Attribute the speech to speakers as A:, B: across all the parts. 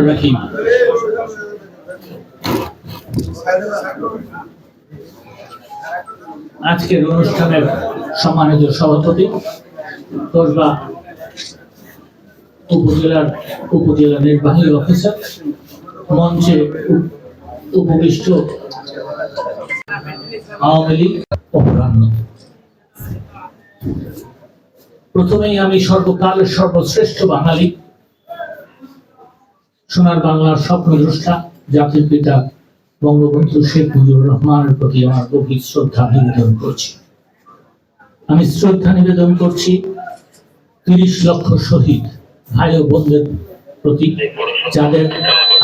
A: রাহিম আজকের অনুষ্ঠানের সম্মানিত সভাপতি কসবা উপজেলার উপজেলা নির্বাহী অফিসার, মঞ্চে উপবিষ্ট আওয়ামী লীগ অপরাহ্ন। প্রথমেই আমি সর্বকালের সর্বশ্রেষ্ঠ বাঙালি সোনার বাংলার স্বপ্নদ্রষ্টা জাতির পিতা বঙ্গবন্ধু শেখ মুজিবুর রহমানের প্রতি আমার গভীর শ্রদ্ধা নিবেদন করছি। আমি শ্রদ্ধা নিবেদন করছি তিরিশ লক্ষ শহীদ ভাই ও বোনদের প্রতি, যাদের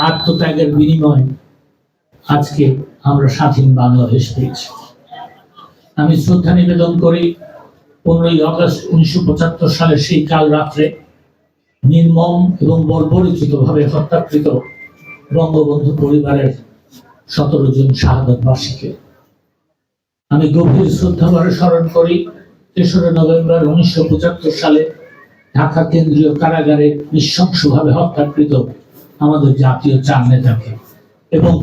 A: আত্মত্যাগের বিনিময়ে আজকে আমরা স্বাধীন বাংলাদেশ পেয়েছি। আমি শ্রদ্ধা নিবেদন করি, পনেরোই আগস্ট উনিশশো সালের সেই কাল রাত্রে নির্মম এবং বর্বরিচিত ভাবে হত্যাকৃত বঙ্গবন্ধু পরিবারের সতেরো জন শাহাদতবাসীকে। আমি গভীর শ্রদ্ধাভরে স্মরণ করি, তেসরা নভেম্বর উনিশশো পঁচাত্তর সালে ঢাকা কেন্দ্রীয় কারাগারে নৃশংসভাবে হত্যাকৃত আমাদের জাতীয় চার নেতাকে। এবং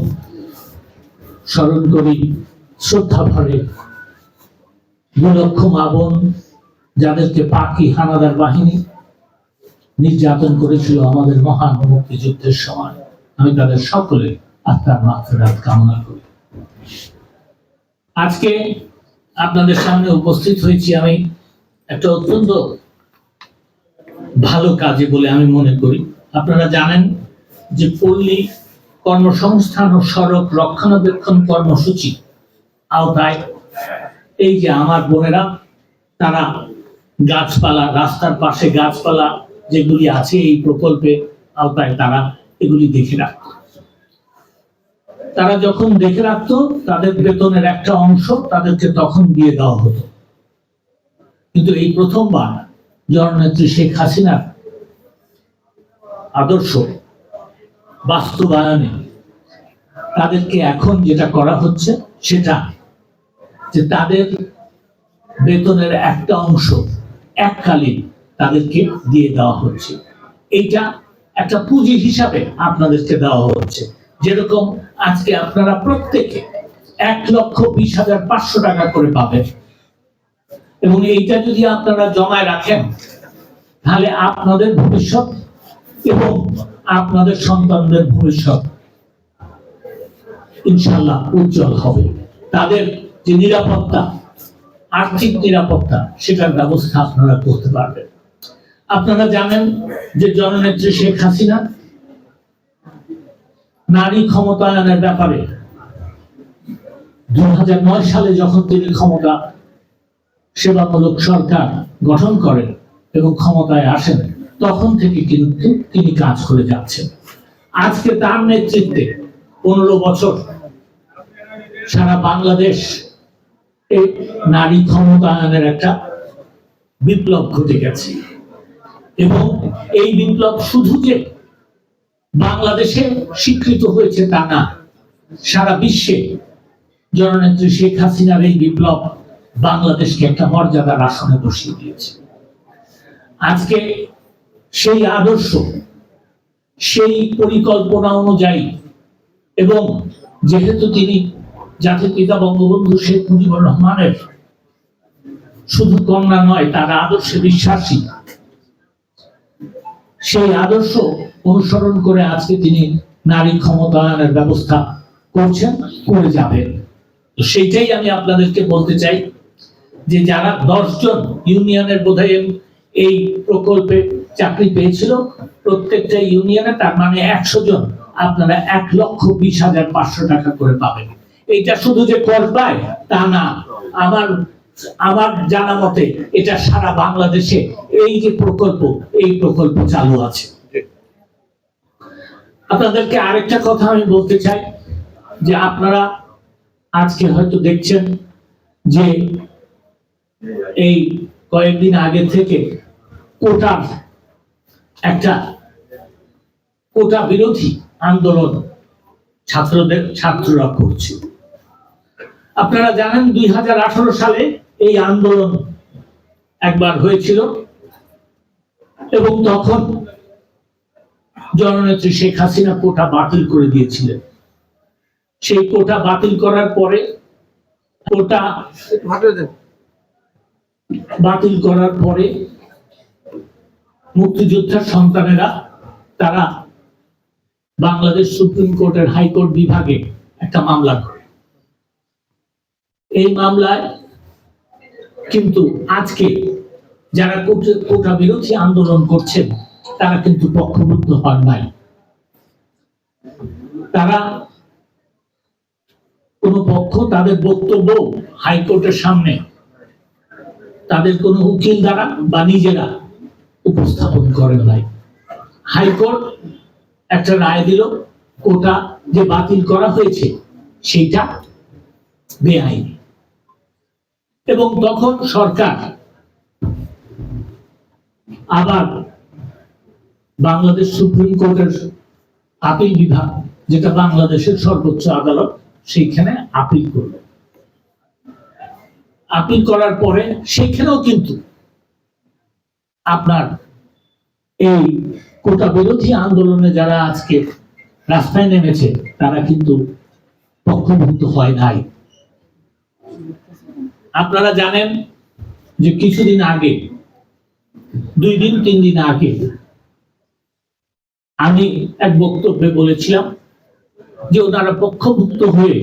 A: স্মরণ করি শ্রদ্ধা ভরে দু লক্ষ মা যাদেরকে পাকি হানাদার বাহিনী নির্যাতন করেছিল আমাদের মহান মুক্তিযুদ্ধের সময়। আমি তাদের সকলে আত্মার মাত্রাত কামনা করি। আজকে আপনাদের সামনে উপস্থিত হয়েছি আমি একটা অত্যন্ত ভালো কাজে বলে আমি মনে করি। আপনারা জানেন যে পল্লী কর্মসংস্থান ও সড়ক রক্ষণাবেক্ষণ কর্মসূচি আওতায় এই যে আমার বোনেরা, তারা গাছপালা, রাস্তার পাশে গাছপালা যেগুলি আছে এই প্রকল্পে আওতায় তারা এগুলি দেখে রাখত। তারা যখন দেখে রাখতো, তাদের বেতনের একটা অংশ তাদেরকে তখন দিয়ে দেওয়া হতো। কিন্তু এই প্রথমবার জননেত্রী শেখ হাসিনার আদর্শ বাস্তবায়নে তাদেরকে এখন যেটা করা হচ্ছে সেটা যে তাদের বেতনের একটা অংশ এককালীন তাদেরকে দিয়ে দেওয়া হচ্ছে। এইটা একটা পুঁজি হিসাবে আপনাদেরকে দেওয়া হচ্ছে। যেরকম আজকে আপনারা প্রত্যেকে এক লক্ষ বিশ হাজার পাঁচশো টাকা করে পাবেন। এবং এইটা যদি আপনারা জমায় রাখেন, তাহলে আপনাদের ভবিষ্যৎ এবং আপনাদের সন্তানদের ভবিষ্যৎ ইনশাল্লাহ উজ্জ্বল হবে। তাদের যে নিরাপত্তা, আর্থিক নিরাপত্তা, সেটার ব্যবস্থা আপনারা করতে পারবেন। আপনারা জানেন যে জননেত্রী শেখ হাসিনা নারী ক্ষমতায়নের ব্যাপারে দু সালে যখন তিনি ক্ষমতা সেবামূলক সরকার গঠন করেন এবং ক্ষমতায় আসেন, তখন থেকে কিন্তু তিনি কাজ করে যাচ্ছেন। আজকে তার নেতৃত্বে পনেরো বছর সারা বাংলাদেশ এই নারী ক্ষমতায়নের একটা বিপ্লব ঘটে গেছে। এবং এই বিপ্লব শুধু যে বাংলাদেশে স্বীকৃত হয়েছে তা না, সারা বিশ্বে জননেত্রী শেখ হাসিনার এই বিপ্লব বাংলাদেশকে একটা মর্যাদার আসনে বসিয়ে দিয়েছে। আজকে সেই আদর্শ, সেই পরিকল্পনা অনুযায়ী এবং যেহেতু তিনি জাতির পিতা বঙ্গবন্ধু শেখ মুজিবুর রহমানের শুধু কন্যা নয়, তার আদর্শে বিশ্বাসী সেই আদর্শ অনুসরণ করে আজকে তিনি নারী ক্ষমতায়নের ব্যবস্থা করছেন, করে যাবেন। তো সেইটাই আমি আপনাদেরকে বলতে চাই যে যারা দশজন ইউনিয়নের বোধহয় এই প্রকল্পে চাকরি পেয়েছিল, প্রত্যেকটা ইউনিয়নে তার মানে একশো জন আপনারা এক লক্ষ বিশ হাজার পাঁচশো টাকা করে পাবেন। এইটা শুধু যে কর পায় তা না, আমার আমার জানা মতে এটা সারা বাংলাদেশে এই যে প্রকল্প, এই প্রকল্প চালু আছে। আপনাদেরকে আরেকটা কথা আমি বলতে চাই, যে আপনারা আজকে হয়তো দেখছেন যে এই কয়েকদিন আগে থেকে কোটার একটা কোটা বিরোধী আন্দোলন ছাত্রদের, ছাত্ররা করছে। আপনারা জানেন দুই হাজার আঠারো সালে এই আন্দোলন একবার হয়েছিল এবং তখন জননেত্রী শেখ হাসিনা কোটা বাতিল করে দিয়েছিলেন। সেই কোটা বাতিল করার পরে কোটা বাতিল করার পরে মুক্তিযোদ্ধার সন্তানেরা, তারা বাংলাদেশ সুপ্রিম কোর্টের হাইকোর্ট বিভাগে একটা মামলা করে। এই মামলায় কিন্তু আজকে যারা কোটা- বিরোধী আন্দোলন করছেন, তারা কিন্তু পক্ষভুক্ত হন নাই। তারা কোন পক্ষ, তাদের বক্তব্য হাইকোর্টের সামনে, তাদের কোনো উকিল দ্বারা বা নিজেরা উপস্থাপন করেন নাই। হাইকোর্ট একটা রায় দিল, কোটা যে বাতিল করা হয়েছে সেইটা বেআইনি। এবং তখন সরকার আবার বাংলাদেশ সুপ্রিম কোর্টের আপিল বিভাগ, যেটা বাংলাদেশের সর্বোচ্চ আদালত, সেইখানে আপিল করল। আপিল করার পরে সেখানেও কিন্তু আপনার এই কোটা বিরোধী আন্দোলনে যারা আজকে রাস্তায় নেমেছে, তারা কিন্তু পক্ষভুক্ত হয় নাই। আপনারা জানেন যে কিছুদিন আগে, দুই দিন, তিন দিন আগে, আমি এক বক্তব্যে বলেছিলাম যে ওনারা পক্ষভুক্ত হয়ে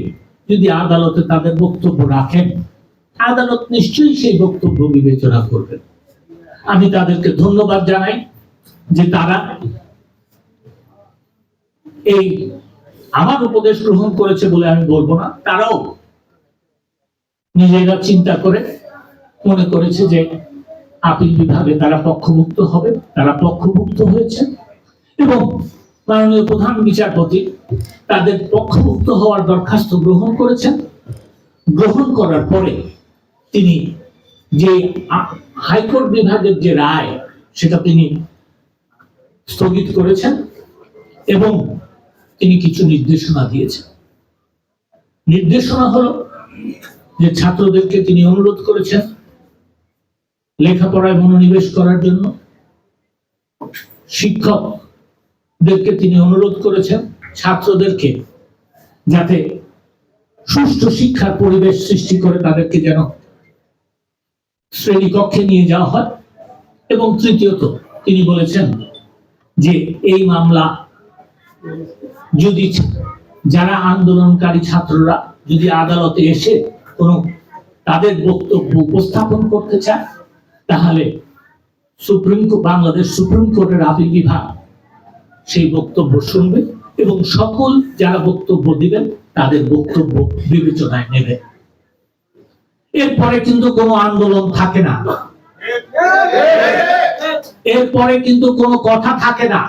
A: যদি আদালতে তাদের বক্তব্য রাখেন, আদালত নিশ্চয়ই সেই বক্তব্য বিবেচনা করবেন। আমি তাদেরকে ধন্যবাদ জানাই যে তারা এই আমার উপদেশ গ্রহণ করেছে বলে আমি বলব না, তারাও নিজেরা চিন্তা করে মনে করেছে যে আপিল বিভাগে তারা পক্ষভুক্ত হবে, তারা পক্ষভুক্ত হয়েছে। এবং মাননীয় প্রধান বিচারপতি তাদের পক্ষভুক্ত হওয়ার দরখাস্ত গ্রহণ করেছেন। গ্রহণ করার পরে তিনি যে হাইকোর্ট বিভাগের যে রায়, সেটা তিনি স্থগিত করেছেন এবং তিনি কিছু নির্দেশনা দিয়েছেন। নির্দেশনা হলো যে ছাত্রদেরকে তিনি অনুরোধ করেছেন লেখাপড়ায় মনোনিবেশ করার জন্য, শিক্ষকদেরকে তিনি অনুরোধ করেছেন ছাত্রদেরকে যাতে সুষ্ঠু শিক্ষার পরিবেশ সৃষ্টি করে তাদেরকে যেন শ্রেণীকক্ষে নিয়ে যাওয়া হয়। এবং তৃতীয়ত তিনি বলেছেন যে এই মামলা যদি যারা আন্দোলনকারী ছাত্ররা যদি আদালতে এসে কোনো তাদের বক্তব্য উপস্থাপন করতে চায় তাহলে সুপ্রিম বাংলাদেশ সুপ্রিম কোর্টের আপিল বিভাগ সেই বক্তব্য শুনবে এবং সকল যারা বক্তব্য দিবেন, তাদের বক্তব্য বিবেচনায় নেবে। এরপরে কিন্তু কোনো আন্দোলন থাকে না। এরপরে কিন্তু কোনো কথা থাকে না।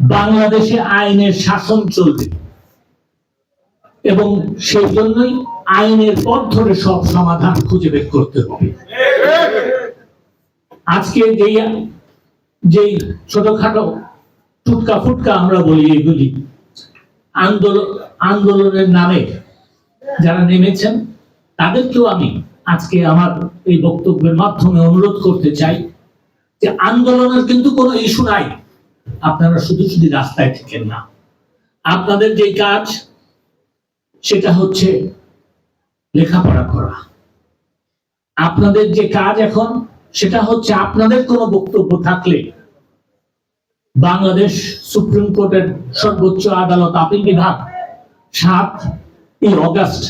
A: বাংলাদেশে আইনের শাসন চলবে। এবং সেই জন্যই আইনের পথ ধরে সব সমাধান খুঁজে বের করতে হবে। আজকে যেই যেই ছোটখাটো টুটকা ফুটকা আমরা বলি এগুলি আন্দোলন আন্দোলনের নামে যারা নেমেছেন, তাদেরকেও আমি আজকে আমার এই বক্তব্যের মাধ্যমে অনুরোধ করতে চাই যে আন্দোলনের কিন্তু কোনো ইস্যু নাই। আপনারা শুধু শুধু রাস্তায় থেকেন না। আপনাদের যে কাজ, সেটা হচ্ছে লেখাপড়া করা। আপনাদের যে কাজ এখন, সেটা হচ্ছে আপনাদের কোনো বক্তব্য থাকলে বাংলাদেশ সুপ্রিম কোর্টের সর্বোচ্চ আদালত আপিল বিভাগ সাত এই অগাস্ট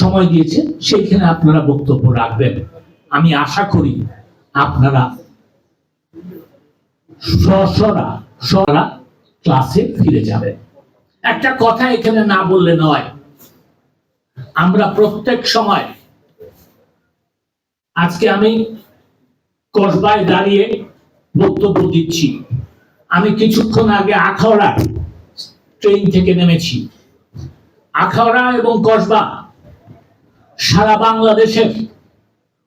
A: সময় দিয়েছে, সেইখানে আপনারা বক্তব্য রাখবেন। আমি আশা করি আপনারা সরা ক্লাসে ফিরে যাবেন। একটা কথা এখানে না বললে নয় আমরা প্রত্যেক সময় আজকে আমি কসবায় দাঁড়িয়ে বক্তব্য দিচ্ছি। আমি কিছুক্ষণ আগে আখাউড়া ট্রেন থেকে নেমেছি। আখাউড়া এবং কসবা সারা বাংলাদেশের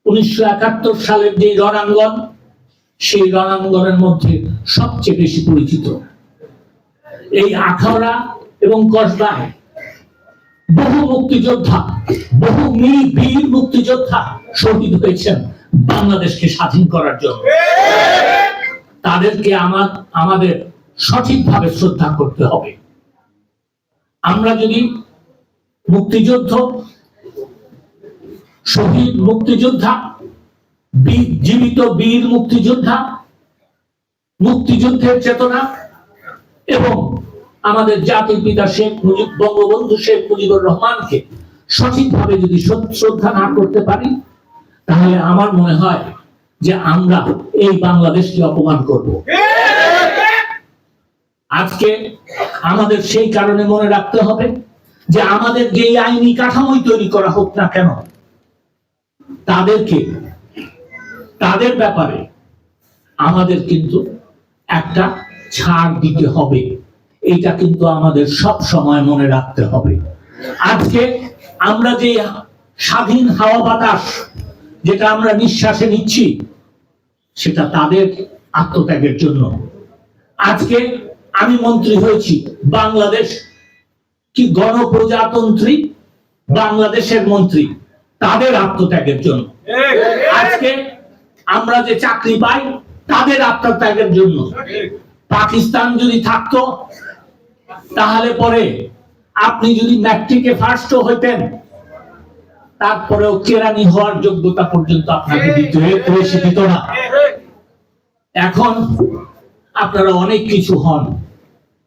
A: উনিশশো একাত্তর সালের যে রণাঙ্গন, সেই রণাঙ্গনের মধ্যে সবচেয়ে বেশি পরিচিত। এই আখাউড়া এবং কসবায় বহু মুক্তিযোদ্ধা, বহু বীর মুক্তিযোদ্ধা শহীদ হয়েছেন বাংলাদেশকে স্বাধীন করার জন্য। তাদেরকে আমার, আমাদের সঠিকভাবে শ্রদ্ধা করতে হবে। আমরা যদি মুক্তিযুদ্ধ, শহীদ মুক্তিযোদ্ধা জীবিত বীর মুক্তিযোদ্ধা, মুক্তিযুদ্ধের চেতনা এবং আমাদের জাতির পিতা শেখ মুজিব, বঙ্গবন্ধু শেখ মুজিবুর রহমানকে সঠিকভাবে যদি শ্রদ্ধা না করতে পারি, তাহলে আমার মনে হয় যে আমরা এই বাংলাদেশকে অপমান করব। আজকে আমাদের সেই কারণে মনে রাখতে হবে যে আমাদের যে আইনি কাঠামোই তৈরি করা হোক না কেন, তাদেরকে, তাদের ব্যাপারে আমাদের কিন্তু একটা ছাড় দিতে হবে। এটা কিন্তু আমাদের সব সময় মনে রাখতে হবে। আজকে আমরা যে স্বাধীন হাওয়া বাতাস যেটা আমরা নিঃশ্বাসে নিচ্ছি, সেটা তাদের আত্মত্যাগের জন্য। আজকে আমি মন্ত্রী হয়েছি, বাংলাদেশ কি গণপ্রজাতন্ত্রী? বাংলাদেশের মন্ত্রী, তাদের আত্মত্যাগের জন্য। আজকে আমরা যে চাকরি পাই, তাদের আত্মত্যাগের জন্য। পাকিস্তান যদি থাকতো তাহলে পরে আপনি যদি ম্যাট্রিকে ফার্স্ট হইতেন তারপরেও কেরানি হওয়ার যোগ্যতা পর্যন্ত আপনাকে দিতে দিত না। এখন আপনারা অনেক কিছু হন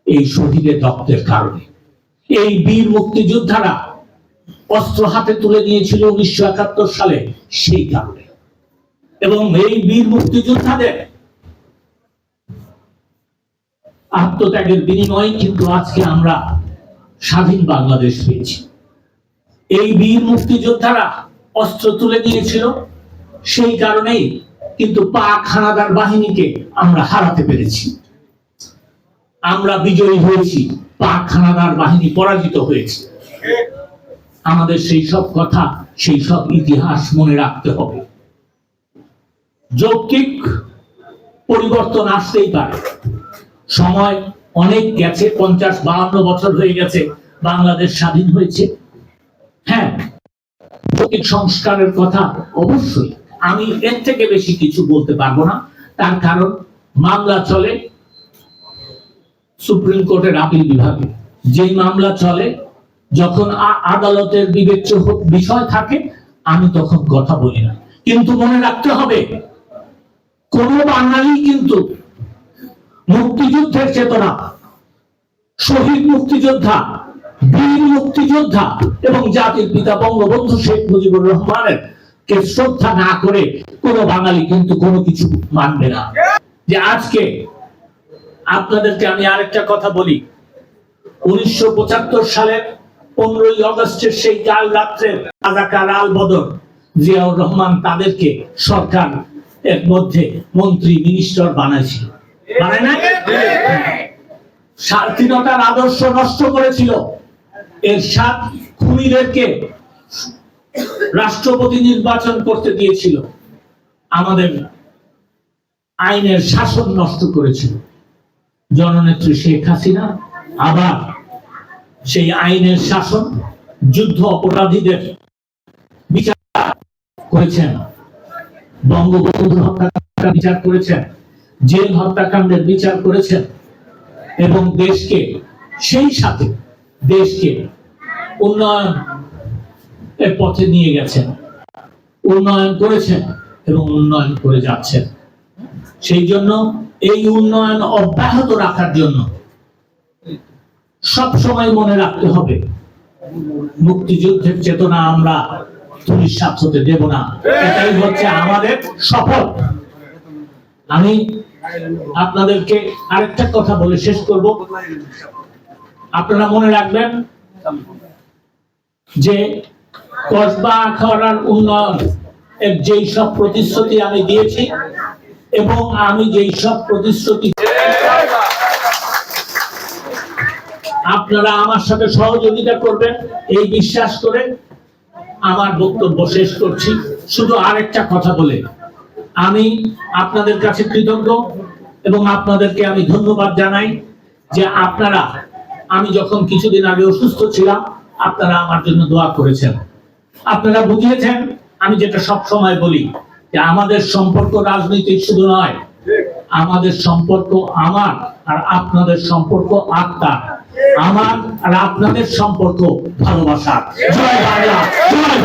A: এই শহীদের রক্তের কারণে। এই বীর মুক্তিযোদ্ধারা অস্ত্র হাতে তুলে নিয়েছিল উনিশশো একাত্তর সালে সেই কারণে। এবং এই বীর মুক্তিযোদ্ধাদের আত্মত্যাগের বিনিময়ে কিন্তু আজকে আমরা স্বাধীন বাংলাদেশ পেয়েছি। এই বীর মুক্তিযোদ্ধারা অস্ত্র তুলে নিয়েছিল সেই কারণেই কিন্তু পাক হানাদার বাহিনীকে আমরা হারাতে পেরেছি। আমরা বিজয়ী হয়েছি, পাক হানাদার বাহিনী পরাজিত হয়েছে। আমাদের সেই সব কথা, সেই সব ইতিহাস মনে রাখতে হবে। যৌক্তিক পরিবর্তন আসতেই পারে। সময় অনেক গেছে, পঞ্চাশ, বাহান্ন বছর হয়ে গেছে, বাংলাদেশ স্বাধীন হয়েছে। হ্যাঁ যৌক্তিক সংস্কারের কথা অবশ্যই। আমি এর থেকে বেশি কিছু বলতে পারব না। তার কারণ, মামলা চলে সুপ্রিম কোর্টের আপিল বিভাগে। যেই মামলা চলে, যখন আদালতের বিবেচ্য বিষয় থাকে, আমি তখন কথা বলি না। কিন্তু মনে রাখতে হবে, কোন বাঙালি কিন্তু মুক্তিযুদ্ধের চেতনা, শহীদ মুক্তিযোদ্ধা, বীর মুক্তিযোদ্ধা এবং জাতির পিতা বঙ্গবন্ধু শেখ মুজিবুর রহমানের কে শ্রদ্ধা না করে কোন বাঙালি কিন্তু কোনো কিছু মানবে না। যে আজকে আপনাদেরকে আমি আরেকটা কথা বলি। উনিশশো সালের পনেরোই অগস্টের সেই কাল রাত্রে রাজাকার আল বদর জিয়াউর রহমান তাদেরকে সরকার এর মধ্যে মন্ত্রী মিনিস্টার বানাইছিল। বানায় না? স্বাধীনতার আদর্শ নষ্ট করেছিল। এর সাত খুনিদেরকে রাষ্ট্রপতি নির্বাচন করতে দিয়েছিল। আমাদের আইনের শাসন নষ্ট করেছিল। জননেত্রী শেখ হাসিনা, আবার সেই আইনের শাসন যুদ্ধ অপরাধীদের বিচার করেছেন। বঙ্গবন্ধু হত্যাকাণ্ড বিচার করেছেন। জেল হত্যাকাণ্ডের বিচার করেছেন এবং দেশকে, সেই সাথে দেশকে উন্নয়ন এর পথে নিয়ে গেছেন। উন্নয়ন করেছেন এবং উন্নয়ন করে যাচ্ছেন। সেই জন্য এই উন্নয়ন অব্যাহত রাখার জন্য সব সময় মনে রাখতে হবে, মুক্তিযুদ্ধের চেতনা আমরা ধূলিসাৎ হতে দেব না। এটাই হচ্ছে আমাদের শপথ আমি আপনাদেরকে আরেকটা কথা বলে শেষ করব। আপনারা মনে রাখবেন যে কসবা আখাড়ার উন্নয়ন যেই সব প্রতিশ্রুতি আমি দিয়েছি এবং আমি যেই সব প্রতিশ্রুতি আপনারা আমার সাথে সহযোগিতা করবেন, এই বিশ্বাস করে আমার বক্তব্য শেষ করছি। শুধু আরেকটা কথা বলে আমি আপনাদের কাছে কৃতজ্ঞ এবং আপনাদেরকে আমি ধন্যবাদ জানাই যে আপনারা, আমি যখন কিছুদিন আগে অসুস্থ ছিলাম, আপনারা আমার জন্য দোয়া করেছেন। আপনারা বুঝিয়েছেন, আমি যেটা সব সময় বলি যে আমাদের সম্পর্ক রাজনৈতিক শুধু নয়, আমাদের সম্পর্ক আমার আর আপনাদের সম্পর্ক আত্মা আমার আর আপনাদের সম্পর্ক ভালোবাসা জয় বাংলা, জয়